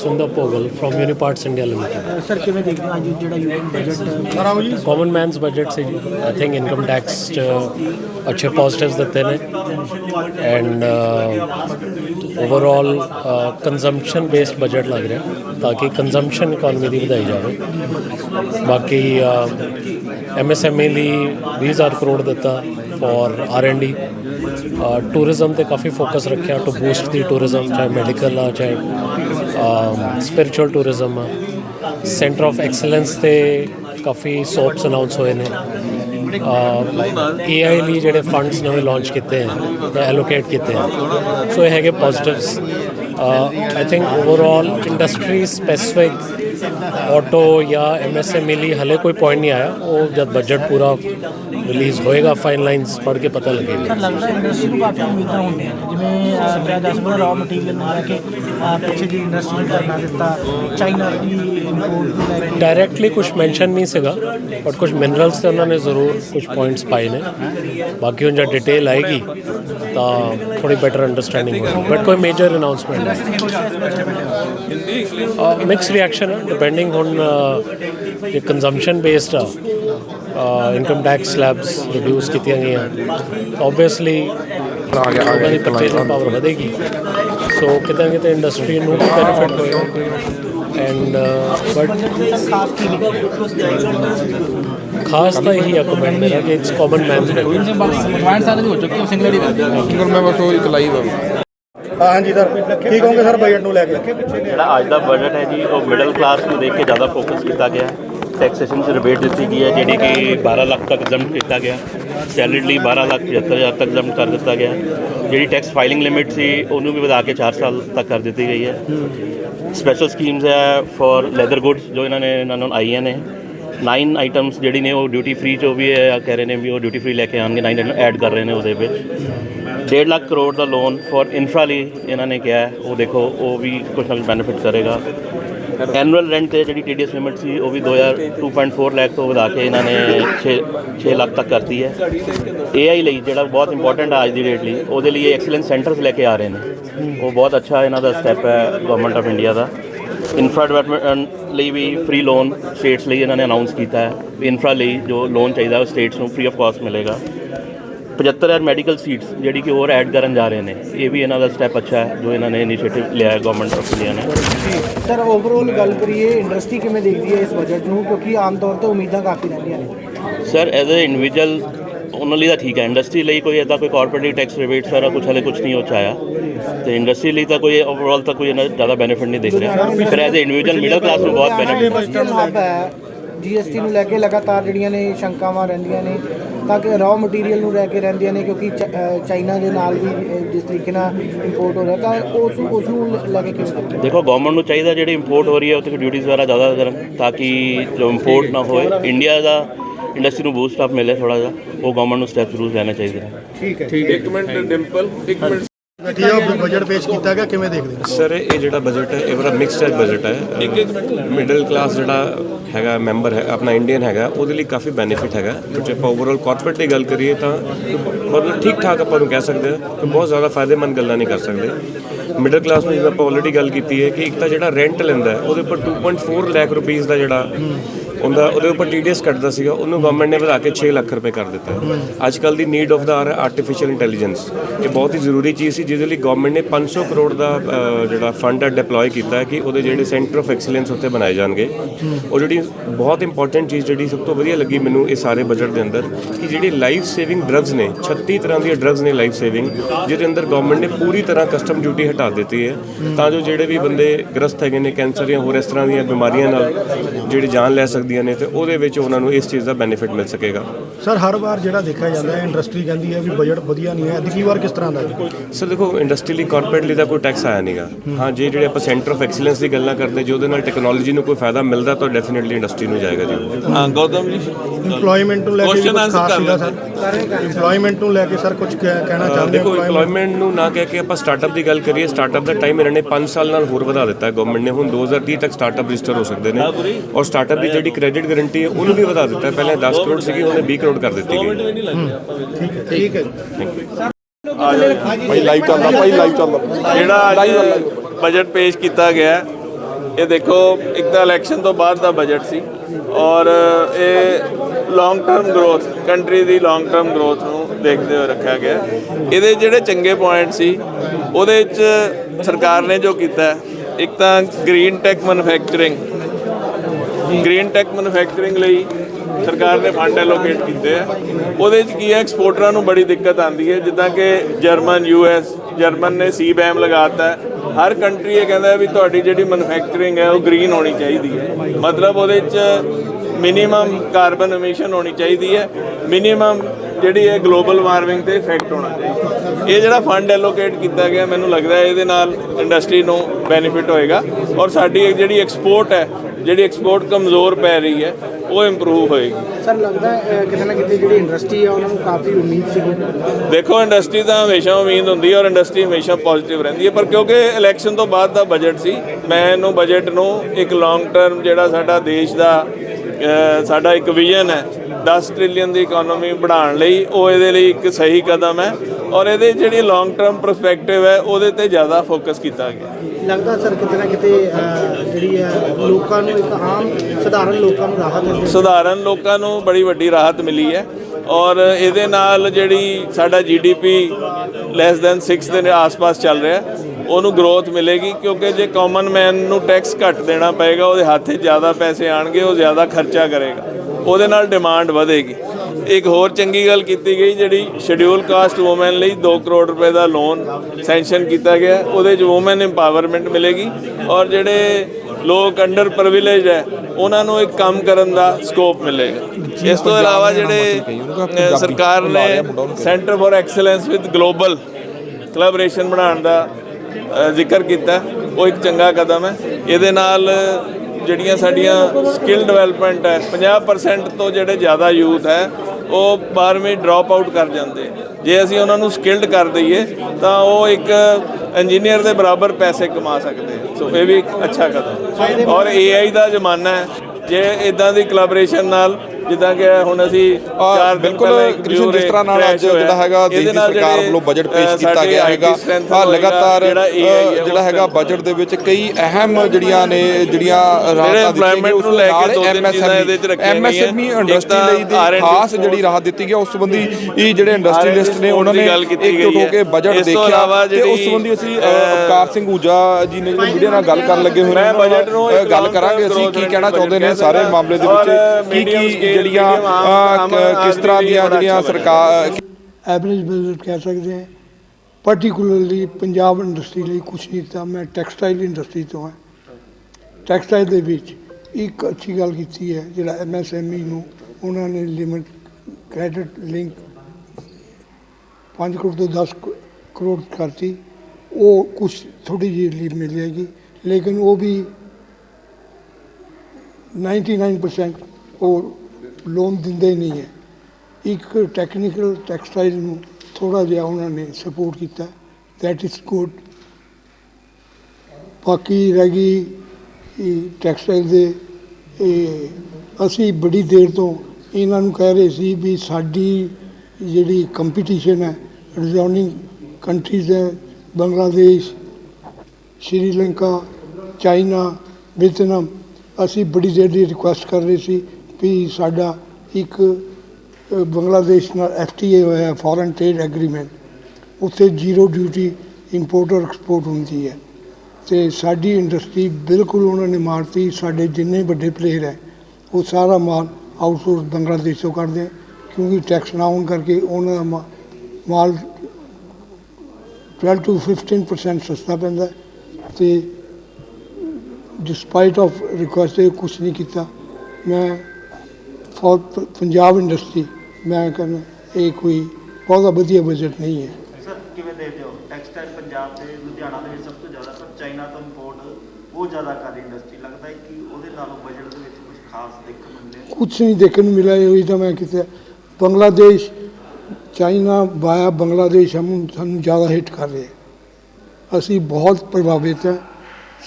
Sundar Pogal from Uniparts India Limited. Sir ਕਿਵੇਂ ਦੇਖਦੇ ਹੋ? ਅੱਜ ਜਿਹੜਾ union budget common man's budget C I think income tax ਚ ਅੱਛੇ ਪੋਜ਼ਿਟਿਵਸ ਦਿੱਤੇ ਨੇ। And overall consumption based budget ਲੱਗ ਰਿਹਾ ਤਾਂ ਕਿ ਕੰਜ਼ੰਪਸ਼ਨ ਇਕਨੋਮੀ ਦੀ ਵਧਾਈ ਜਾਵੇ। ਬਾਕੀ ਐਮਐਸਐਮਈ ਲਈ 20000 ਕਰੋੜ ਦਿੱਤਾ for R and D tourism ਤੇ ਕਾਫੀ ਫੋਕਸ ਰੱਖਿਆ ਟੂ ਬੂਸਟ ਦੀ ਟੂਰਿਜ਼ਮ ਚਾਹੇ ਮੈਡੀਕਲ ਆ, ਚਾਹੇ ਸਪਿਰਚੁਅਲ ਟੂਰਿਜ਼ਮ ਆ। ਸੈਂਟਰ ਆਫ ਐਕਸਲੈਂਸ ਤੇ ਕਾਫੀ ਸੋਪਸ ਅਨਾਉਂਸ ਹੋਏ ਨੇ। ਏਆਈ ਲਈ ਜਿਹੜੇ ਫੰਡਸ ਨਵੇਂ ਲਾਂਚ ਕੀਤੇ ਹਨ ਜਾਂ ਐਲੋਕੇਟ ਕੀਤੇ ਹਨ ਸੋ ਇਹ ਹੈਗੇ positives I think overall industry specific auto ਜਾਂ ਐਮਐਸਐਮਈ ਲਈ ਹਲੇ ਕੋਈ ਪੁਆਇੰਟ ਨਹੀਂ ਆਇਆ ਉਹ ਜਦ ਬਜਟ ਪੂਰਾ ਰਿਲੀਜ਼ ਹੋਏਗਾ ਫਾਈਨ ਲਾਈਨਸ ਪੜ੍ਹ ਕੇ ਪਤਾ ਲੱਗੇਗਾ ਸਰ ਲੱਗਦਾ ਇੰਡਸਟਰੀ ਨੂੰ ਕਾਫੀ ਉਮੀਦਾਂ ਹੁੰਦੀਆਂ ਨੇ ਜਿਵੇਂ ਅਹ, ਮੈਂ ਦੱਸ ਮਟੀਰੀਅਲ ਨੂੰ ਕੇ ਪਿੱਛੇ ਦੀ ਇੰਡਸਟਰੀ ਨੂੰ ਕਰਨਾ ਦਿੱਤਾ ਚਾਈਨਾ ਦੀ ਡਾਇਰੈਕਟਲੀ ਕੁਝ ਮੈਂਸ਼ਨ ਨਹੀਂ ਸੀਗਾ ਬਟ ਕੁਝ ਮਿਨਰਲਸ ਤੇ ਉਹਨਾਂ ਨੇ ਜ਼ਰੂਰ ਕੁਝ ਪੁਆਇੰਟਸ ਪਾਏ ਨੇ ਬਾਕੀ ਹੁਣ ਜਦ ਡਿਟੇਲ ਆਏਗੀ ਤਾਂ ਥੋੜੀ ਬੈਟਰ ਅੰਡਰਸਟੈਂਡਿੰਗ ਹੋਏਗੀ ਬਟ ਕੋਈ ਮੇਜਰ ਅਨਾਉਂਸਮੈਂਟ ਨਹੀਂ ਮਿਕਸ ਰਿਐਕਸ਼ਨ ਡਿਪੈਂਡਿੰਗ ਹੁਣ ਅਹ, ਜੇ ਕੰਜ਼ੰਪਸ਼ਨ ਬੇਸਡ ਆ ਇਨਕਮ ਟੈਕਸ ਸਲੈਬਸ ਰਿਡਿਊਸ ਕੀਤੀਆਂ ਗਈਆਂ ਆਬਵੀਅਸਲੀ ਆ ਗਿਆ ਆ ਗਿਆ ਪਾਵਰ ਵਧੇਗੀ ਸੋ ਕਿਤੇ ਨਾ ਕਿਤੇ ਇੰਡਸਟਰੀ ਨੂੰ ਵੀ ਬੈਨੀਫਿਟ ਹੋਏਗਾ ਐਂਡ ਬਟ ਖਾਸ ਕੀ ਖਾਸ ਤਾਂ ਇਹੀ ਆ ਕਮੈਂਟ ਮੇਰਾ ਕਿ ਇਟਸ ਕਾਮਨ ਮੈਨਸ ਪਠਾਨ ਸਾਲ ਦੀ ਹੋ ਚੁੱਕੀ ਹੈ ਸਿੰਗਲੜੀ ਪਰ ਮੈਂ ਬਸ ਉਹ ਇੱਕ ਲਾਈਵ ਆ ਹਾਂਜੀ ਸਰ ਕੀ ਕਹੋਗੇ ਸਰ ਬਜਟ ਨੂੰ ਲੈ ਕੇ ਜਿਹੜਾ ਅੱਜ ਦਾ ਬਜਟ ਹੈ ਜੀ ਉਹ ਮਿਡਲ ਕਲਾਸ ਨੂੰ ਦੇਖ ਕੇ ਜ਼ਿਆਦਾ ਫੋਕਸ ਕੀਤਾ ਗਿਆ। ਟੈਕਸੇਸ਼ਨ 'ਚ ਰਿਬੇਟ ਦਿੱਤੀ ਗਈ ਹੈ, ਜਿਹੜੀ ਕਿ 12 ਲੱਖ ਤੱਕ ਜੰਪ ਕੀਤਾ ਗਿਆ। ਸੈਲਰੀ ਲਈ 12 ਲੱਖ 75000 ਤੱਕ ਜੰਪ ਕਰ ਦਿੱਤਾ ਗਿਆ। ਜਿਹੜੀ ਟੈਕਸ ਫਾਈਲਿੰਗ ਲਿਮਿਟ ਸੀ, ਉਹਨੂੰ ਵੀ ਵਧਾ ਕੇ 4 ਸਾਲ ਤੱਕ ਕਰ ਦਿੱਤੀ ਗਈ ਹੈ। ਸਪੈਸ਼ਲ ਸਕੀਮਸ ਹੈ ਫॉर ਲੈਦਰ ਗੁੱਡਸ ਜੋ ਇਹਨਾਂ ਨੇ ਇਹਨਾਂ ਨੂੰ ਆਈਆਂ ਨੇ। ਨਾਈਨ ਆਈਟਮਸ ਜਿਹੜੀ ਨੇ ਉਹ ਡਿਊਟੀ ਫ੍ਰੀ ਚੋਂ ਵੀ ਹੈ ਕਹਿ ਰਹੇ ਨੇ ਵੀ ਉਹ ਡਿਊਟੀ ਫ੍ਰੀ ਲੈ ਕੇ ਆਉਣਗੇ। ਨਾਈਨ ਆਈਟਮ ਐਡ ਕਰ ਰਹੇ ਨੇ ਉਹਦੇ ਵਿੱਚ। 1.5 ਲੱਖ ਕਰੋੜ ਦਾ ਲੋਨ ਫॉर ਇਨਫਰਾ ਲਈ ਇਹਨਾਂ ਨੇ ਕਿਹਾ ਉਹ ਦੇਖੋ, ਉਹ ਵੀ ਕੁਝ ਨਾ ਕੁਝ ਬੈਨੀਫਿਟ ਕਰੇਗਾ। ਐਨੂਅਲ ਰੈਂਟ ਤੇ ਜਿਹੜੀ ਟੀਡੀਐਸ ਲਿਮਿਟ ਸੀ, ਉਹ ਵੀ 2000 2.4 ਲੱਖ ਤੋਂ ਵਧਾ ਕੇ ਇਹਨਾਂ ਨੇ 6 6 ਲੱਖ ਤੱਕ ਕਰਤੀ ਹੈ। AI ਲਈ ਜਿਹੜਾ ਬਹੁਤ ਇੰਪੋਰਟੈਂਟ ਹੈ ਅੱਜ ਦੀ ਡੇਟ ਲਈ, ਉਹਦੇ ਲਈ ਇਹ ਐਕਸਲੈਂਸ ਸੈਂਟਰਸ ਲੈ ਕੇ ਆ ਰਹੇ ਨੇ। ਉਹ ਬਹੁਤ ਅੱਛਾ ਇਹਨਾਂ ਦਾ ਸਟੈਪ ਹੈ ਗਵਰਨਮੈਂਟ ਆਫ ਇੰਡੀਆ ਦਾ। ਇਨਫਰਾ ਡਿਵੈਲਪਮੈਂਟ ਲਈ ਵੀ ਫ੍ਰੀ ਲੋਨ ਸਟੇਟਸ ਲਈ ਇਹਨਾਂ ਨੇ ਅਨਾਉਂਸ ਕੀਤਾ ਹੈ। ਇਨਫਰਾ ਲਈ ਜੋ ਲੋਨ ਚਾਹੀਦਾ, ਉਹ ਸਟੇਟਸ ਨੂੰ ਫ੍ਰੀ ਆਫ ਕਾਸਟ ਮਿਲੇਗਾ। 75000 ਮੈਡੀਕਲ ਸੀਟਸ ਜਿਹੜੀ ਕਿ ਹੋਰ ਐਡ ਕਰਨ ਜਾ ਰਹੇ ਨੇ। ਇਹ ਵੀ ਇਹਨਾਂ ਦਾ ਸਟੈਪ ਅੱਛਾ ਹੈ ਜੋ ਇਹਨਾਂ ਨੇ ਇਨੀਸ਼ੀਏਟਿਵ ਲਿਆ ਹੈ ਗਵਰਨਮੈਂਟ ਆਫ ਇੰਡੀਆ ਨੇ। ਸਰ ਓਵਰਆਲ ਗੱਲ ਕਰੀਏ ਇੰਡਸਟਰੀ ਕਿਵੇਂ ਦੇਖਦੀ ਹੈ ਇਸ ਬਜਟ ਨੂੰ? ਕਿਉਂਕਿ ਆਮ ਤੌਰ ਤੇ ਉਮੀਦਾਂ ਕਾਫੀ ਰਹਿੰਦੀਆਂ ਨੇ। ਸਰ ਐਜ਼ ਅ ਇੰਡੀਵਿਜੂਅਲ ਉਹਨਾਂ ਲਈ ਤਾਂ ਠੀਕ ਹੈ। ਇੰਡਸਟਰੀ ਲਈ ਕੋਈ ਐਦਾ ਕੋਈ ਕਾਰਪੋਰੇਟ ਟੈਕਸ ਰਿਬੇਟ ਸਾਰਾ ਕੁਝ ਹਲੇ ਕੁਝ ਨਹੀਂ ਹੋ ਚਾਇਆ ਤੇ ਇੰਡਸਟਰੀ ਲਈ ਤਾਂ ਕੋਈ ਓਵਰਆਲ ਤਾਂ ਕੋਈ ਇਹਨਾਂ ਜ਼ਿਆਦਾ ਬੈਨੀਫਿਟ ਨਹੀਂ ਦਿਖ ਰਿਹਾ। ਪਰ as a individual middle class ਨੂੰ ਬਹੁਤ ਬੈਨੀਫਿਟ ਹੈ। ਜੀਐਸਟੀ ਨੂੰ ਲੈ ਕੇ ਲਗਾਤਾਰ ਜਿਹੜੀਆਂ ਨੇ ਸ਼ੰਕਾਵਾਂ ਰਹਿੰਦੀਆਂ ਨੇ। ਤਾਂ ਕਿ ਰਾਅ ਮਟੀਰੀਅਲ ਨੂੰ ਲੈ ਕੇ ਰਹਿੰਦੀਆਂ ਨੇ ਕਿਉਂਕਿ ਚਾਈਨਾ ਦੇ ਨਾਲ ਵੀ ਜਿਸ ਤਰੀਕੇ ਨਾਲ ਇੰਪੋਰਟ ਹੋ ਰਿਹਾ ਤਾਂ ਉਸ ਉਸ ਨੂੰ ਲੈ ਕੇ ਕਿਵੇਂ ਹੋ? ਦੇਖੋ ਗਵਰਨਮੈਂਟ ਨੂੰ ਚਾਹੀਦਾ ਜਿਹੜੀ ਇੰਪੋਰਟ ਹੋ ਰਹੀ ਹੈ ਉੱਥੇ ਡਿਊਟੀਜ਼ ਵਗੈਰਾ ਜ਼ਿਆਦਾ ਕਰਨ ਤਾਂ ਕਿ ਜੋ ਇੰਪੋਰਟ ਨਾ ਹੋਏ। ਇੰਡੀਆ ਦਾ ਇੰਡਸਟਰੀ ਨੂੰ ਬੂਸਟ ਅਪ ਮਿਲੇ ਥੋੜਾ ਜਿਹਾ ਉਹ ਗਵਰਨਮੈਂਟ ਨੂੰ ਸਟੈਪ ਜ਼ਰੂਰ ਲੈਣੇ ਚਾਹੀਦੇ ਨੇ। ਇੱਕ ਮਿੰਟ ਡਿੰਪਲ ਇੱਕ ਮਿੰਟ। ਠੀਕ ਹੈ ਬਜਟ ਪੇਸ਼ ਕੀਤਾ ਗਿਆ ਕਿਵੇਂ ਦੇਖਦੇ ਹੋ? ਸਰ ਇਹ ਜਿਹੜਾ ਬਜਟ ਹੈ ਇਹ ਬੜਾ ਮਿਕਸਡ ਬਜਟ ਹੈ। ਮਿਡਲ ਕਲਾਸ ਜਿਹੜਾ ਹੈਗਾ ਮੈਂਬਰ ਹੈ ਆਪਣਾ ਇੰਡੀਅਨ ਹੈਗਾ, ਉਹਦੇ ਲਈ ਕਾਫੀ ਬੈਨੀਫਿਟ ਹੈਗਾ। ਤੇ ਜੇ ਆਪਾਂ ਓਵਰਆਲ ਕਾਰਪੋਰੇਟ ਦੀ ਗੱਲ ਕਰੀਏ ਤਾਂ ਮਤਲਬ ਠੀਕ ਠਾਕ ਆਪਾਂ ਨੂੰ ਕਹਿ ਸਕਦੇ ਹਾਂ ਕਿ ਬਹੁਤ ਜ਼ਿਆਦਾ ਫਾਇਦੇਮੰਦ ਗੱਲਾਂ ਨਹੀਂ ਕਰ ਸਕਦੇ। ਮਿਡਲ ਕਲਾਸ ਨੂੰ ਜਿਵੇਂ ਆਪਾਂ ਆਲਰੇਡੀ ਗੱਲ ਕੀਤੀ ਹੈ ਕਿ ਇੱਕ ਤਾਂ ਜਿਹੜਾ ਰੈਂਟ ਲੈਂਦਾ ਉਹਦੇ ਉੱਪਰ 2.4 ਲੱਖ ਰੁਪਈਸ ਦਾ ਜਿਹੜਾ ਉਹਦਾ ਉਹਦੇ ਉੱਪਰ ਟੀਡੀਐਸ ਕੱਟਦਾ ਸੀਗਾ, ਉਹਨੂੰ ਗਵਰਨਮੈਂਟ ਨੇ ਵਧਾ ਕੇ 6 ਲੱਖ ਰੁਪਏ ਕਰ ਦਿੱਤਾ। ਅੱਜ ਕੱਲ ਦੀ need of the R artificial intelligence ਇਹ ਬਹੁਤ ਹੀ ਜ਼ਰੂਰੀ ਚੀਜ਼ ਸੀ, ਜਿਹਦੇ ਲਈ ਗਵਰਨਮੈਂਟ ਨੇ 500 ਕਰੋੜ ਦਾ ਜਿਹੜਾ ਫੰਡ ਹੈ ਡਿਪਲੋਏ ਕੀਤਾ ਕਿ ਉਹਦੇ ਜਿਹੜੇ ਸੈਂਟਰ ਆਫ ਐਕਸੀਲੈਂਸ ਉੱਤੇ ਬਣਾਏ ਜਾਣਗੇ। ਉਹ ਜਿਹੜੀ ਬਹੁਤ ਇੰਪੋਰਟੈਂਟ ਚੀਜ਼ ਜਿਹੜੀ ਸਭ ਤੋਂ ਵਧੀਆ ਲੱਗੀ ਮੈਨੂੰ ਇਹ ਸਾਰੇ ਬਜਟ ਦੇ ਅੰਦਰ, ਕਿ ਜਿਹੜੀ ਲਾਈਫ ਸੇਵਿੰਗ ਡਰੱਗਸ ਨੇ 36 ਤਰ੍ਹਾਂ ਦੀਆਂ ਡਰੱਗਸ ਨੇ ਲਾਈਫ ਸੇਵਿੰਗ ਜਿਹਦੇ ਅੰਦਰ ਗਵਰਨਮੈਂਟ ਨੇ ਪੂਰੀ ਤਰ੍ਹਾਂ ਕਸਟਮ ਡਿਊਟੀ ਹਟਾ ਦਿੱਤੀ ਹੈ। ਤਾਂ ਜੋ ਜਿਹੜੇ ਵੀ ਬੰਦੇ ਗ੍ਰਸਤ ਹੈਗੇ ਨੇ ਕੈਂਸਰ ਜਾਂ ਹੋਰ ਇਸ ਤਰ੍ਹਾਂ ਦੀਆਂ ਬਿਮਾਰੀਆਂ ਨਾਲ ਜਿਹੜੇ ਜਾਨ ਲੈ ਸਕਦੇ ਸਕਦੀਆਂ ਨੇ ਤੇ ਉਹਦੇ ਵਿੱਚ ਉਹਨਾਂ ਨੂੰ ਇਸ ਚੀਜ਼ ਦਾ ਬੈਨੀਫਿਟ ਮਿਲ ਸਕੇਗਾ। ਸਰ ਹਰ ਵਾਰ ਜਿਹੜਾ ਦੇਖਿਆ ਜਾਂਦਾ ਹੈ ਇੰਡਸਟਰੀ ਕਹਿੰਦੀ ਹੈ ਵੀ ਬਜਟ ਵਧੀਆ ਨਹੀਂ ਹੈ। ਅਦਕੀ ਵਾਰ ਕਿਸ ਤਰ੍ਹਾਂ ਦਾ ਹੈ ਸਰ ਦੇਖੋ ਇੰਡਸਟਰੀ ਲਈ ਕਾਰਪੋਰੇਟ ਲਈ ਤਾਂ ਕੋਈ ਟੈਕਸ ਆਇਆ ਨਹੀਂਗਾ ਹਾਂ ਜੇ ਜਿਹੜੇ ਆਪਾਂ ਸੈਂਟਰ ਆਫ ਐਕਸਲੈਂਸ ਦੀ ਗੱਲਾਂ ਕਰਦੇ ਜੇ ਉਹਦੇ ਨਾਲ ਟੈਕਨੋਲੋਜੀ ਨੂੰ ਕੋਈ ਫਾਇਦਾ ਮਿਲਦਾ ਤਾਂ ਡੈਫੀਨਿਟਲੀ ਇੰਡਸਟਰੀ ਨੂੰ ਜਾਏਗਾ ਜੀ ਹਾਂ ਗੌਤਮ ਜੀ। EMPLOYMENT ਨੂੰ ਲੈ ਕੇ ਕੁਝ ਖਾਸ ਲਓ। ਸਰ। EMPLOYMENT ਨੂੰ ਲੈ ਕੇ ਸਰ ਕੁਝ ਕਹਿਣਾ ਚਾਹੁੰਦੇ ਦੇਖੋ ਹੋ EMPLOYMENT ਨੂੰ ਨਾ ਕਹਿ ਕੇ ਆਪਾਂ ਸਟਾਰਟਅਪ ਦੀ ਗੱਲ ਕਰੀਏ ਸਟਾਰਟਅਪ ਦਾ ਟਾਈਮ ਇਹਨਾਂ ਨੇ 5 ਸਾਲ ਨਾਲ ਹੋਰ ਵਧਾ ਦਿੱਤਾ। ਹੈ ਗਵਰਨਮੈਂਟ ਨੇ ਹੁਣ 2030 ਤੱਕ ਸਟਾਰਟਅਪ ਰਜਿਸਟਰ ਹੋ ਸਕਦੇ ਨੇ। ਔਰ ਸਟਾਰਟਅਪ ਦੀ ਜਿਹੜੀ ਕ੍ਰੈਡਿਟ ਗਾਰੰਟੀ ਹੈ ਉਹਨੂੰ ਵੀ ਵਧਾ ਦਿੱਤਾ। ਹੈ ਪਹਿਲਾਂ 10 ਕਰੋੜ ਸੀਗੀ ਉਹਨੇ 20 ਕਰੋੜ ਕਰ ਦਿੱਤੀ ਗਈ ਠੀਕ ਹੈ ਭਾਈ ਲਾਈਵ ਚੱਲਦਾ ਭਾਈ ਲਾਈਵ ਚੱਲਦਾ। ਜਿਹੜਾ ਅੱਜ ਬਜਟ ਪੇਸ਼ ਕੀਤਾ ਗਿਆ ਹੈ, ਇਹ ਦੇਖੋ ਇੱਕ ਤਾਂ ਇਲੈਕਸ਼ਨ ਤੋਂ ਬਾਅਦ ਦਾ ਬਜਟ ਸੀ ਔਰ ਇਹ ਲੌਂਗ ਟਰਮ ਗਰੋਥ ਕੰਟਰੀ ਦੀ ਲੌਂਗ ਟਰਮ ਗਰੋਥ ਨੂੰ ਦੇਖਦੇ ਹੋਏ ਰੱਖਿਆ ਗਿਆ। ਇਹਦੇ ਜਿਹੜੇ ਚੰਗੇ ਪੁਆਇੰਟ ਸੀ ਉਹਦੇ ਵਿੱਚ ਸਰਕਾਰ ਨੇ ਜੋ ਕੀਤਾ ਹੈ, ਇੱਕ ਤਾਂ green tech manufacturing green tech manufacturing ਲਈ ਸਰਕਾਰ ਨੇ ਫੰਡ ਐਲੋਕੇਟ ਕੀਤੇ ਆ। ਉਹਦੇ ਚ ਕੀ ਹੈ, ਐਕਸਪੋਰਟਰਾਂ ਨੂੰ ਬੜੀ ਦਿੱਕਤ ਆਉਂਦੀ ਹੈ। ਜਿੱਦਾਂ ਕਿ ਜਰਮਨ ਯੂਐਸ ਜਰਮਨ ਨੇ ਸੀ ਬੈਮ ਲਗਾਤਾ ਹੈ। ਹਰ ਕੰਟਰੀ ਇਹ ਕਹਿੰਦਾ ਵੀ ਤੁਹਾਡੀ ਜਿਹੜੀ ਮੈਨੂਫੈਕਚਰਿੰਗ ਹੈ, ਉਹ ਗ੍ਰੀਨ ਹੋਣੀ ਚਾਹੀਦੀ ਹੈ। ਮਤਲਬ ਉਹਦੇ ਚ ਮਿਨੀਮਮ ਕਾਰਬਨ ਐਮਿਸ਼ਨ ਹੋਣੀ ਚਾਹੀਦੀ ਹੈ। ਮਿਨੀਮਮ ਜਿਹੜੀ ਹੈ ਗਲੋਬਲ ਵਾਰਮਿੰਗ ਤੇ ਇਫੈਕਟ ਹੋਣਾ ਚਾਹੀਦਾ ਇਹ ਜਿਹੜਾ ਫੰਡ ਐਲੋਕੇਟ ਕੀਤਾ ਗਿਆ, ਮੈਨੂੰ ਲੱਗਦਾ ਇਹਦੇ ਨਾਲ ਇੰਡਸਟਰੀ ਨੂੰ ਬੈਨੀਫਿਟ ਹੋਏਗਾ। ਔਰ ਸਾਡੀ ਜਿਹੜੀ ਐਕਸਪੋਰਟ ਹੈ ਜਿਹੜੀ ਐਕਸਪੋਰਟ ਕਮਜ਼ੋਰ ਪੈ ਰਹੀ ਹੈ ਉਹ ਇੰਪਰੂਵ ਹੋਏਗੀ। ਸਰ ਲੱਗਦਾ ਹੈ, ਕਿਤੇ ਨਾ ਕਿਤੇ ਜਿਹੜੀ ਇੰਡਸਟਰੀ ਹੈ ਉਹਨਾਂ ਨੂੰ ਕਾਫੀ ਉਮੀਦ ਸੀਗੀ। ਦੇਖੋ ਇੰਡਸਟਰੀ ਤਾਂ ਹਮੇਸ਼ਾ ਉਮੀਦ ਹੁੰਦੀ ਹੈ ਔਰ ਇੰਡਸਟਰੀ ਹਮੇਸ਼ਾ ਪੋਜ਼ਿਟਿਵ ਰਹਿੰਦੀ ਹੈ ਪਰ ਕਿਉਂਕਿ ਇਲੈਕਸ਼ਨ ਤੋਂ ਬਾਅਦ ਦਾ ਬਜਟ ਸੀ ਮੈਂ ਇਹਨੂੰ ਬਜਟ ਨੂੰ ਇੱਕ ਲੌਂਗ ਟਰਮ ਜਿਹੜਾ ਸਾਡਾ ਦੇਸ਼ ਦਾ ਸਾਡਾ ਇੱਕ ਵਿਜ਼ਨ ਹੈ 10 ਟ੍ਰਿਲੀਅਨ ਦੀ ਇਕਨੋਮੀ ਬਣਾਉਣ ਲਈ ਉਹ ਇਹਦੇ ਲਈ ਇੱਕ ਸਹੀ ਕਦਮ ਹੈ ਔਰ ਇਹਦੇ ਜਿਹੜੀ ਲੌਂਗ ਟਰਮ ਪਰਸਪੈਕਟਿਵ ਹੈ ਉਹਦੇ ਤੇ ਜ਼ਿਆਦਾ ਫੋਕਸ ਕੀਤਾ ਗਿਆ। ਲੱਗਦਾ ਸਰ ਕਿਤੇ ਨਾ ਕਿਤੇ ਜਿਹੜੀ ਹੈ, ਲੋਕਾਂ ਨੂੰ ਇੱਕ ਆਮ ਸਧਾਰਨ ਲੋਕਾਂ ਨੂੰ ਰਾਹਤ ਹੈ ਸਧਾਰਨ ਲੋਕਾਂ ਨੂੰ ਬੜੀ ਵੱਡੀ ਰਾਹਤ ਮਿਲੀ ਹੈ ਔਰ ਇਹਦੇ ਨਾਲ ਜਿਹੜੀ ਸਾਡਾ ਜੀਡੀਪੀ ਲੈਸ ਦੈਨ 6 ਦੇ ਆਸ-ਪਾਸ ਚੱਲ ਰਿਹਾ ਉਹਨੂੰ ਗਰੋਥ ਮਿਲੇਗੀ ਕਿਉਂਕਿ ਜੇ ਕਾਮਨ ਮੈਨ ਨੂੰ ਟੈਕਸ ਘੱਟ ਦੇਣਾ ਪਏਗਾ, ਉਹਦੇ ਹੱਥ 'ਚ ਜ਼ਿਆਦਾ ਪੈਸੇ ਆਣਗੇ, ਉਹ ਜ਼ਿਆਦਾ ਖਰਚਾ ਕਰੇਗਾ, ਉਹਦੇ ਨਾਲ ਡਿਮਾਂਡ ਵਧੇਗੀ। ਇੱਕ ਹੋਰ ਚੰਗੀ ਗੱਲ ਕੀਤੀ ਗਈ ਜਿਹੜੀ ਸ਼ਡਿਊਲ ਕਾਸਟ ਔਮਨ ਲਈ 2 ਕਰੋੜ ਰੁਪਏ ਦਾ ਲੋਨ ਸੈਂਕਸ਼ਨ ਕੀਤਾ ਗਿਆ। ਉਹਦੇ 'ਚ ਔਮਨ ਇੰਪਾਵਰਮੈਂਟ ਮਿਲੇਗੀ ਔਰ ਜਿਹੜੇ ਲੋਕ ਅੰਡਰ ਪ੍ਰਿਵਿਲੇਜ ਹੈ ਉਹਨਾਂ ਨੂੰ ਇੱਕ ਕੰਮ ਕਰਨ ਦਾ ਸਕੋਪ ਮਿਲੇਗਾ। ਇਸ ਤੋਂ ਇਲਾਵਾ ਜਿਹੜੇ ਸਰਕਾਰ ਨੇ centre for excellence with global collaboration ਬਣਾਉਣ ਦਾ ਜ਼ਿਕਰ ਕੀਤਾ। ਉਹ ਇੱਕ ਚੰਗਾ ਕਦਮ ਹੈ। ਇਹਦੇ ਨਾਲ ਜਿਹੜੀਆਂ ਸਾਡੀਆਂ ਸਕਿੱਲ ਡਿਵੈਲਪਮੈਂਟ ਹੈ 50% ਤੋਂ ਜਿਹੜੇ ਜ਼ਿਆਦਾ ਯੂਥ ਹੈ ਉਹ 12ਵੀਂ ਡ੍ਰੌਪ ਆਊਟ ਕਰ ਜਾਂਦੇ। ਜੇ ਅਸੀਂ ਉਹਨਾਂ ਨੂੰ ਸਕਿਲਡ ਕਰ ਦਈਏ, ਤਾਂ ਉਹ ਇੱਕ ਇੰਜੀਨੀਅਰ ਦੇ ਬਰਾਬਰ ਪੈਸੇ ਕਮਾ ਸਕਦੇ ਸੋ ਇਹ ਵੀ ਇੱਕ ਅੱਛਾ ਕਦਮ। ਹੈ ਔਰ AI ਦਾ ਜ਼ਮਾਨਾ ਹੈ। ਜੇ ਇਦਾਂ ਦੀ ਕੋਲੈਬੋਰੇਸ਼ਨ ਨਾਲ ਜਿੱਦਾਂ ਕਿ ਹੁਣ ਅਸੀਂ ਚਾਰ ਬਿਲਕੁਲ ਕ੍ਰਿਸ਼ਨ ਜਿਸ ਤਰ੍ਹਾਂ ਨਾਲ ਅੱਜ ਜਿਹੜਾ ਹੈਗਾ ਦੇਸ਼ ਦੀ ਸਰਕਾਰ ਵੱਲੋਂ ਬਜਟ ਪੇਸ਼ ਕੀਤਾ ਗਿਆ ਹੈਗਾ। ਆ ਲਗਾਤਾਰ ਜਿਹੜਾ ਹੈਗਾ ਬਜਟ ਦੇ ਵਿੱਚ ਕਈ ਅਹਿਮ ਜਿਹੜੀਆਂ ਨੇ ਜਿਹੜੀਆਂ ਰਾਹਤਾਂ ਦਿੱਤੀਆਂ employment ਉਸ ਨੂੰ ਲੈ ਕੇ ਦੋ ਤਿੰਨ ਚੀਜ਼ਾਂ ਇਹਦੇ 'ਚ ਰੱਖੀਆਂ ਗਈਆਂ। ਐਮਐਸਐਮਈ ਇੰਡਸਟਰੀ ਲਈ ਖਾਸ ਜਿਹੜੀ ਰਾਹਤ ਦਿੱਤੀ ਗਈ ਉਸ ਸੰਬੰਧੀ ਇਹ ਜਿਹੜੇ ਇੰਡਸਟਰੀਲਿਸਟ ਨੇ ਉਹਨਾਂ ਨੇ ਇੱਕਜੁੱਟ ਹੋ। ਕੇ। ਬਜਟ ਦੇਖਿਆ ਤੇ ਉਸ ਸੰਬੰਧੀ ਅਸੀਂ ਅ, ਅ, ਅਵਤਾਰ ਸਿੰਘ ਊਜਾ ਜੀ ਨੇ ਜਿਹੜੇ ਮੀਡੀਆ ਨਾਲ ਗੱਲ ਕਰਨ ਲੱਗੇ ਹੋਏ ਨੇ ਬਜਟ ਨੂੰ ਗੱਲ ਕਰਾਂਗੇ। ਅਸੀਂ ਕੀ ਕਹਿਣਾ ਚਾਹੁੰਦੇ ਨੇ ਸਾਰੇ ਮਾਮਲੇ ਦੇ ਵਿੱਚ? ਕੀ ਕੀ ਜਿਹੜੀਆਂ ਕਿਸ ਤਰ੍ਹਾਂ ਦੀਆਂ ਜਿਹੜੀਆਂ ਸਰਕਾਰ ਐਵਰੇਜ ਬਜਟ ਕਹਿ ਸਕਦੇ ਹਾਂ। ਪਾਰਟਿਕੂਲਰਲੀ ਪੰਜਾਬ ਇੰਡਸਟਰੀ ਲਈ ਕੁਝ ਨਹੀਂ ਤਾਂ ਮੈਂ ਟੈਕਸਟਾਈਲ ਇੰਡਸਟਰੀ ਤੋਂ ਹਾਂ। ਟੈਕਸਟਾਈਲ ਦੇ ਵਿੱਚ ਇੱਕ ਅੱਛੀ ਗੱਲ ਕੀਤੀ ਹੈ ਜਿਹੜਾ ਐਮਐਸਐਮਈ ਨੂੰ ਉਹਨਾਂ ਨੇ ਲਿਮਿਟ ਕ੍ਰੈਡਿਟ ਲਿੰਕ 5 ਕਰੋੜ ਤੋਂ 10 ਕ- ਕਰੋੜ ਕਰਤੀ। ਉਹ ਕੁਝ ਥੋੜੀ ਜਿਹੀ ਰਿਲੀਫ ਮਿਲ ਜਾਏਗੀ। ਲੇਕਿਨ ਉਹ ਵੀ 99% ਉਹ ਲੋਨ ਦਿੰਦੇ ਨਹੀਂ ਹੈ। ਇੱਕ ਟੈਕਨੀਕਲ ਟੈਕਸਟਾਈਲ ਨੂੰ ਥੋੜਾ ਜਿਹਾ ਉਹਨਾਂ ਨੇ ਸਪੋਰਟ ਕੀਤਾ। ਦੈਟ ਇਜ਼ ਗੁੱਡ ਬਾਕੀ ਰਹਿ ਗਈ ਟੈਕਸਟਾਈਲ ਦੇ। ਇਹ ਅਸੀਂ ਬੜੀ ਦੇਰ ਤੋਂ ਇਹਨਾਂ ਨੂੰ ਕਹਿ ਰਹੇ ਸੀ ਵੀ ਸਾਡੀ ਜਿਹੜੀ ਕੰਪੀਟੀਸ਼ਨ ਹੈ ਰਿਜ਼ੋਨਿੰਗ ਕੰਟਰੀਜ਼ ਹੈ ਬੰਗਲਾਦੇਸ਼ ਸ਼੍ਰੀਲੰਕਾ ਚਾਈਨਾ ਵੀਅਤਨਾਮ ਅਸੀਂ ਬੜੀ ਦੇਰ ਦੀ ਰਿਕੁਐਸਟ ਕਰ ਰਹੇ ਸੀ ਵੀ ਸਾਡਾ ਇੱਕ ਬੰਗਲਾਦੇਸ਼ ਨਾਲ ਐਫਟੀਏ ਹੋਇਆ ਫੋਰਨ ਟ੍ਰੇਡ ਐਗਰੀਮੈਂਟ ਉੱਥੇ ਜ਼ੀਰੋ ਡਿਊਟੀ ਇੰਪੋਰਟ ਔਰ ਐਕਸਪੋਰਟ ਹੁੰਦੀ ਹੈ। ਤੇ ਸਾਡੀ ਇੰਡਸਟਰੀ ਬਿਲਕੁਲ ਉਹਨਾਂ ਨੇ ਮਾਰਤੀ ਸਾਡੇ ਜਿੰਨੇ ਵੱਡੇ ਪਲੇਅਰ ਹੈ ਉਹ ਸਾਰਾ ਮਾਲ ਆਊਟਸੋਰਸ ਬੰਗਲਾਦੇਸ਼ ਤੋਂ ਕਰਦੇ ਹੈ, ਕਿਉਂਕਿ ਟੈਕਸ ਨਾ ਹੋਣ ਕਰਕੇ ਉਹਨਾਂ ਦਾ ਮਾ- ਮਾਲ 12 ਟੂ 15% ਸਸਤਾ ਪੈਂਦਾ ਹੈ। ਤੇ ਡਿਸਪਾਈਟ ਆਫ ਰਿਕੁਐਸਟ ਇਹ ਕੁਝ ਨਹੀਂ ਕੀਤਾ। ਮੈਂ ਫॉर ਪੰਜਾਬ ਇੰਡਸਟਰੀ ਮੈਂ ਕਹਿੰਦਾ ਇਹ ਕੋਈ ਬਹੁਤਾ ਵਧੀਆ ਬਜਟ ਨਹੀਂ ਹੈ। ਸਰ ਕਿਵੇਂ ਦੇਖਦੇ ਹੋ? ਟੈਕਸਟਾਈਲ ਪੰਜਾਬ ਦੇ ਲੁਧਿਆਣਾ ਦੇ ਵਿੱਚ ਸਭ ਤੋਂ ਜ਼ਿਆਦਾ ਪਰ ਚਾਈਨਾ ਤੋਂ ਇੰਪੋਰਟ ਬਹੁਤ ਜ਼ਿਆਦਾ ਕਰ ਰਹੀ ਇੰਡਸਟਰੀ ਲੱਗਦਾ ਹੈ ਕਿ ਉਹਦੇ ਨਾਲੋਂ ਬਜਟ ਦੇ ਵਿੱਚ ਕੁਝ ਖਾਸ ਦੇਖਣ ਨੂੰ ਮਿਲਿਆ? ਕੁਛ ਨਹੀਂ ਦੇਖਣ ਨੂੰ ਮਿਲਿਆ ਹੋਈ ਤਾਂ ਮੈਂ ਕਿਤੇ ਬੰਗਲਾਦੇਸ਼ ਚਾਈਨਾ ਵਾਇਆ ਬੰਗਲਾਦੇਸ਼ ਹਮ ਸਾਨੂੰ ਜ਼ਿਆਦਾ ਹਿੱਟ ਕਰ ਰਿਹਾ। ਅਸੀਂ ਬਹੁਤ ਪ੍ਰਭਾਵਿਤ ਹੈ।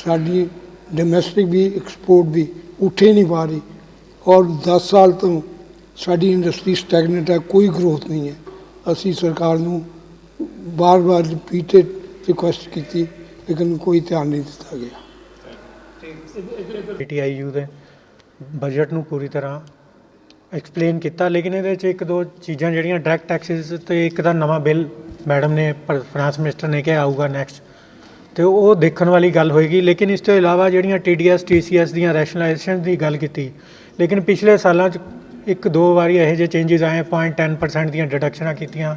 ਸਾਡੀ ਡੋਮੈਸਟਿਕ ਵੀ ਐਕਸਪੋਰਟ ਵੀ ਉੱਠੇ ਨਹੀਂ ਪਾ ਰਹੀ। ਔਰ 10 ਸਾਲ ਤੋਂ ਸਾਡੀ ਇੰਡਸਟਰੀ ਸਟੈਗਨੈਂਟ ਹੈ, ਕੋਈ ਗਰੋਥ ਨਹੀਂ ਹੈ। ਅਸੀਂ ਸਰਕਾਰ ਨੂੰ ਬਾਰ-ਬਾਰ ਰਿਪੀਟਡ ਰਿਕੁਐਸਟ ਕੀਤੀ, ਲੇਕਿਨ ਕੋਈ ਧਿਆਨ ਨਹੀਂ ਦਿੱਤਾ ਗਿਆ। ਪੀਟੀਆਈਯੂ ਦੇ ਬਜਟ ਨੂੰ ਪੂਰੀ ਤਰ੍ਹਾਂ ਐਕਸਪਲੇਨ ਕੀਤਾ, ਲੇਕਿਨ ਇਹਦੇ ਵਿੱਚ ਇੱਕ ਦੋ ਚੀਜ਼ਾਂ ਜਿਹੜੀਆਂ ਡਾਇਰੈਕਟ ਟੈਕਸਿਸ ਤੇ ਇੱਕ ਦਾ ਨਵਾਂ ਬਿੱਲ ਮੈਡਮ ਨੇ ਫਾਈਨਾਂਸ ਮਿਨਿਸਟਰ ਨੇ ਕਿਹਾ ਆਊਗਾ ਨੈਕਸਟ ਤੇ ਉਹ ਦੇਖਣ ਵਾਲੀ ਗੱਲ ਹੋਏਗੀ, ਲੇਕਿਨ ਇਸ ਤੋਂ ਇਲਾਵਾ ਜਿਹੜੀਆਂ ਟੀਡੀਐਸ ਟੀਸੀਐਸ ਦੀਆਂ ਰੈਸ਼ਨਲਾਈਜੇਸ਼ਨ ਦੀ ਗੱਲ ਕੀਤੀ ਲੇਕਿਨ ਪਿਛਲੇ ਸਾਲਾਂ 'ਚ ਇੱਕ ਦੋ ਵਾਰੀ ਇਹੋ ਜਿਹੇ ਚੇਂਜਸ ਆਏ 0.10% ਦੀਆਂ ਡਿਡਕਸ਼ਨਾਂ ਕੀਤੀਆਂ,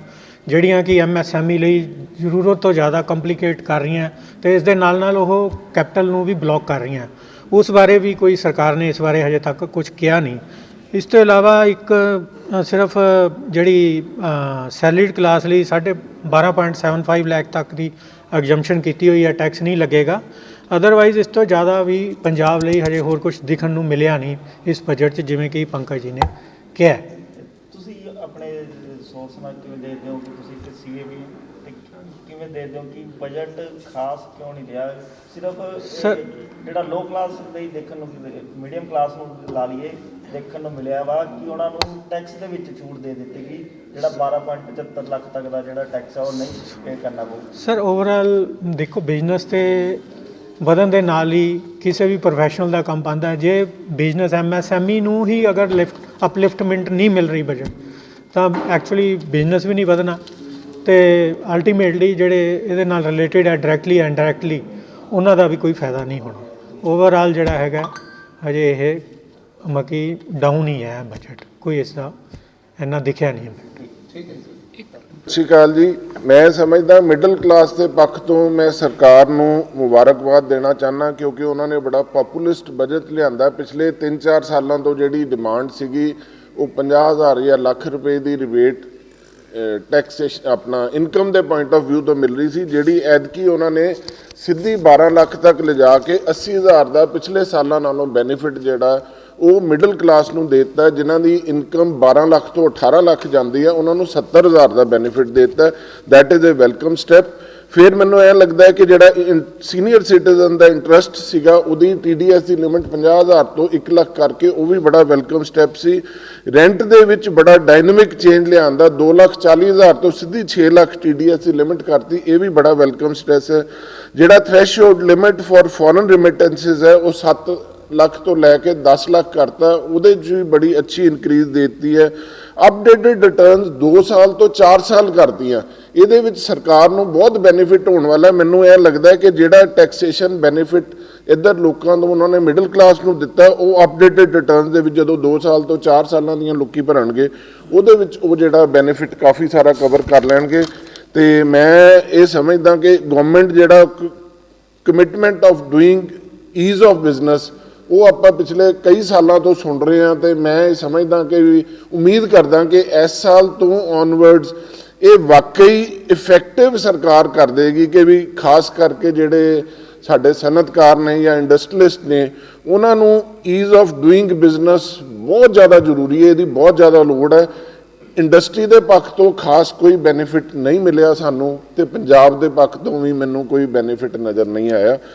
ਜਿਹੜੀਆਂ ਕਿ ਐਮਐਸਐਮਈ ਲਈ ਜ਼ਰੂਰਤ ਤੋਂ ਜ਼ਿਆਦਾ ਕੰਪਲਿਕੇਟ ਕਰ ਰਹੀਆਂ ਅਤੇ ਇਸ ਦੇ ਨਾਲ ਨਾਲ ਉਹ ਕੈਪੀਟਲ ਨੂੰ ਵੀ ਬਲੌਕ ਕਰ ਰਹੀਆਂ। ਉਸ ਬਾਰੇ ਵੀ ਕੋਈ ਸਰਕਾਰ ਨੇ ਇਸ ਬਾਰੇ ਹਜੇ ਤੱਕ ਕੁਝ ਕਿਹਾ ਨਹੀਂ। ਇਸ ਤੋਂ ਇਲਾਵਾ ਇੱਕ ਸਿਰਫ ਜਿਹੜੀ ਸੈਲਰੀਡ ਕਲਾਸ ਲਈ ਸਾਢੇ 12.75 ਲੱਖ ਤੱਕ ਦੀ ਐਗਜ਼ੈਂਪਸ਼ਨ ਕੀਤੀ ਹੋਈ ਹੈ ਟੈਕਸ ਨਹੀਂ ਲੱਗੇਗਾ। ਅਦਰਵਾਈਜ਼ ਇਸ ਤੋਂ ਜ਼ਿਆਦਾ ਵੀ ਪੰਜਾਬ ਲਈ ਹਜੇ ਹੋਰ ਕੁਝ ਦਿਖਣ ਨੂੰ ਮਿਲਿਆ ਨਹੀਂ ਇਸ ਬਜਟ 'ਚ ਜਿਵੇਂ ਕਿ ਪੰਕਜ ਜੀ ਨੇ ਕਿਹਾ। ਤੁਸੀਂ ਆਪਣੇ ਸੋਰਸ ਨਾਲ ਕਿਵੇਂ ਦੇਖਦੇ ਹੋ ਕਿ ਤੁਸੀਂ ਇੱਕ ਸੀਏ ਵੀ ਹੋ ਤੇ ਕਿਵੇਂ ਦੇਖਦੇ ਹੋ ਕਿ ਬਜਟ ਖਾਸ ਕਿਉਂ ਨਹੀਂ ਰਿਹਾ ਸਿਰਫ ਜਿਹੜਾ ਲੋ ਕਲਾਸ ਲਈ ਦੇਖਣ ਨੂੰ ਮੀਡੀਅਮ ਕਲਾਸ ਨੂੰ ਲਾ ਲਈਏ ਦੇਖਣ ਨੂੰ ਮਿਲਿਆ ਵਾ ਕਿ ਉਹਨਾਂ ਨੂੰ ਟੈਕਸ ਦੇ ਵਿੱਚ ਛੂਟ ਦੇ ਦਿੱਤੀ ਗਈ ਜਿਹੜਾ 12.75 ਲੱਖ ਤੱਕ ਦਾ ਜਿਹੜਾ ਟੈਕਸ ਆ ਉਹ ਨਹੀਂ ਪੇ ਕਰਨਾ ਪਊ ਸਰ ਓਵਰਆਲ ਦੇਖੋ ਬਿਜ਼ਨਸ ਤੇ ਵਧਣ ਦੇ ਨਾਲ ਹੀ ਕਿਸੇ ਵੀ ਪ੍ਰੋਫੈਸ਼ਨਲ ਦਾ ਕੰਮ ਪਾਉਂਦਾ ਜੇ ਬਿਜ਼ਨਸ ਐਮਐਸਐਮਈ ਨੂੰ ਹੀ ਅਗਰ ਲਿਫਟ ਅਪਲਿਫਟਮੈਂਟ ਨਹੀਂ ਮਿਲ ਰਹੀ ਬਜਟ ਤਾਂ ਐਕਚੁਅਲੀ ਬਿਜ਼ਨਸ ਵੀ ਨਹੀਂ ਵਧਣਾ। ਤੇ ਅਲਟੀਮੇਟਲੀ ਜਿਹੜੇ ਇਹਦੇ ਨਾਲ ਰਿਲੇਟਡ ਹੈ ਡਾਇਰੈਕਟਲੀ ਐਂਡ ਇਨਡਾਇਰੈਕਟਲੀ ਉਹਨਾਂ ਦਾ ਵੀ ਕੋਈ ਫਾਇਦਾ ਨਹੀਂ ਹੋਣਾ। ਓਵਰਆਲ ਜਿਹੜਾ ਹੈਗਾ, ਹਜੇ ਇਹ ਮਕੀ ਡਾਊਨ ਹੀ ਹੈ ਬਜਟ ਕੋਈ ਇਸ ਦਾ ਇੰਨਾ ਦਿਖਿਆ ਨਹੀਂ ਠੀਕ ਹੈ ਸਤਿ ਸ਼੍ਰੀ ਅਕਾਲ ਜੀ। ਮੈਂ ਸਮਝਦਾ ਮਿਡਲ ਕਲਾਸ ਦੇ ਪੱਖ ਤੋਂ ਮੈਂ ਸਰਕਾਰ ਨੂੰ ਮੁਬਾਰਕਬਾਦ ਦੇਣਾ ਚਾਹਨਾ ਕਿਉਂਕਿ ਉਹਨਾਂ ਨੇ ਬੜਾ ਪਪੂਲਿਸਟ ਬਜਟ ਲਿਆਂਦਾ। ਪਿਛਲੇ 3-4 ਸਾਲਾਂ ਤੋਂ ਜਿਹੜੀ ਡਿਮਾਂਡ ਸੀਗੀ, ਉਹ 50000 ਜਾਂ ਲੱਖ ਰੁਪਏ ਦੀ ਰਿਬੇਟ ਟੈਕਸੇਸ਼ਨ ਆਪਣਾ ਇਨਕਮ ਦੇ ਪੁਆਇੰਟ ਆਫ View ਤੋਂ ਮਿਲ ਰਹੀ ਸੀ, ਜਿਹੜੀ ਐਦਕੀ ਉਹਨਾਂ ਨੇ ਸਿੱਧੀ 12 ਲੱਖ ਤੱਕ ਲਿਜਾ ਕੇ 80000 ਦਾ ਪਿਛਲੇ ਸਾਲਾਂ ਨਾਲੋਂ ਬੈਨੀਫਿਟ ਜਿਹੜਾ ਉਹ ਮਿਡਲ ਕਲਾਸ ਨੂੰ ਦੇ ਦਿੱਤਾ, ਜਿਨ੍ਹਾਂ ਦੀ ਇਨਕਮ 12 ਲੱਖ ਤੋਂ 18 ਲੱਖ ਜਾਂਦੀ ਹੈ, ਉਹਨਾਂ ਨੂੰ 70000 ਦਾ ਬੈਨੀਫਿਟ ਦੇ ਦਿੱਤਾ। That is a welcome step ਫਿਰ ਮੈਨੂੰ ਇਹ ਲੱਗਦਾ ਹੈ ਕਿ ਜਿਹੜਾ ਸੀਨੀਅਰ ਸਿਟੀਜ਼ਨ ਦਾ ਇੰਟਰਸਟ ਸੀਗਾ, ਉਹਦੀ ਟੀਡੀਐਸ ਦੀ ਲਿਮਿਟ 50000 ਤੋਂ 1 ਲੱਖ ਕਰਕੇ ਉਹ ਵੀ ਬੜਾ ਵੈਲਕਮ ਸਟੈਪ ਸੀ। ਰੈਂਟ ਦੇ ਵਿੱਚ ਬੜਾ ਡਾਇਨਾਮਿਕ ਚੇਂਜ ਲਿਆਂਦਾ 2 ਲੱਖ 40000 ਤੋਂ ਸਿੱਧੀ 6 ਲੱਖ ਟੀਡੀਐਸ ਦੀ ਲਿਮਿਟ ਕਰਤੀ, ਇਹ ਵੀ ਬੜਾ ਵੈਲਕਮ ਸਟੈਪ ਹੈ। ਜਿਹੜਾ threshold limit for foreign remittances ਹੈ, ਉਹ 7 ਲੱਖ ਤੋਂ ਲੈ ਕੇ 10 ਲੱਖ ਕਰਤਾ ਉਹਦੇ 'ਚ ਵੀ ਬੜੀ ਅੱਛੀ ਇਨਕਰੀਜ਼ ਦਿੱਤੀ ਹੈ। ਅਪਡੇਟਡ ਰਿਟਰਨਸ 2 ਸਾਲ ਤੋਂ 4 ਸਾਲ ਕਰਤੀਆਂ ਇਹਦੇ ਵਿੱਚ ਸਰਕਾਰ ਨੂੰ ਬਹੁਤ ਬੈਨੀਫਿਟ ਹੋਣ ਵਾਲਾ ਮੈਨੂੰ ਇਹ ਲੱਗਦਾ ਹੈ ਕਿ ਜਿਹੜਾ ਟੈਕਸੇਸ਼ਨ ਬੈਨੀਫਿਟ ਇੱਧਰ ਲੋਕਾਂ ਨੂੰ ਉਹਨਾਂ ਨੇ ਮਿਡਲ ਕਲਾਸ ਨੂੰ ਦਿੱਤਾ, ਉਹ ਅਪਡੇਟਡ ਰਿਟਰਨਸ ਦੇ ਵਿੱਚ ਜਦੋਂ 2 ਸਾਲ ਤੋਂ 4 ਸਾਲਾਂ ਦੀਆਂ ਲੋਕੀ ਭਰਨਗੇ, ਉਹਦੇ ਵਿੱਚ ਉਹ ਜਿਹੜਾ ਬੈਨੀਫਿਟ ਕਾਫੀ ਸਾਰਾ ਕਵਰ ਕਰ ਲੈਣਗੇ। ਤੇ ਮੈਂ ਇਹ ਸਮਝਦਾ ਕਿ ਗਵਰਨਮੈਂਟ ਜਿਹੜਾ commitment of doing ease of business ਉਹ ਆਪਾਂ ਪਿਛਲੇ ਕਈ ਸਾਲਾਂ ਤੋਂ ਸੁਣ ਰਹੇ ਹਾਂ ਤੇ ਮੈਂ ਇਹ ਸਮਝਦਾ ਕਿ ਵੀ ਉਮੀਦ ਕਰਦਾ ਕਿ ਇਸ ਸਾਲ ਤੋਂ ਔਨਵਰਡਸ ਇਹ ਵਾਕਈ ਇਫੈਕਟਿਵ ਸਰਕਾਰ ਕਰ ਦੇਗੀ ਕਿ ਵੀ ਖਾਸ ਕਰਕੇ ਜਿਹੜੇ ਸਾਡੇ ਸਨਅਤਕਾਰ ਨੇ ਜਾਂ ਇੰਡਸਟਰੀਲਿਸਟ ਨੇ, ਉਹਨਾਂ ਨੂੰ ਈਜ਼ ਆਫ ਡੂਇੰਗ ਬਿਜ਼ਨਸ ਬਹੁਤ ਜ਼ਿਆਦਾ ਜ਼ਰੂਰੀ ਹੈ, ਇਹਦੀ ਬਹੁਤ ਜ਼ਿਆਦਾ ਲੋੜ ਹੈ। ਇੰਡਸਟਰੀ ਦੇ ਪੱਖ ਤੋਂ ਖਾਸ ਕੋਈ ਬੈਨੀਫਿਟ ਨਹੀਂ ਮਿਲਿਆ ਸਾਨੂੰ ਤੇ ਪੰਜਾਬ ਦੇ ਪੱਖ ਤੋਂ ਵੀ ਮੈਨੂੰ ਕੋਈ ਬੈਨੀਫਿਟ ਨਜ਼ਰ ਨਹੀਂ ਆਇਆ।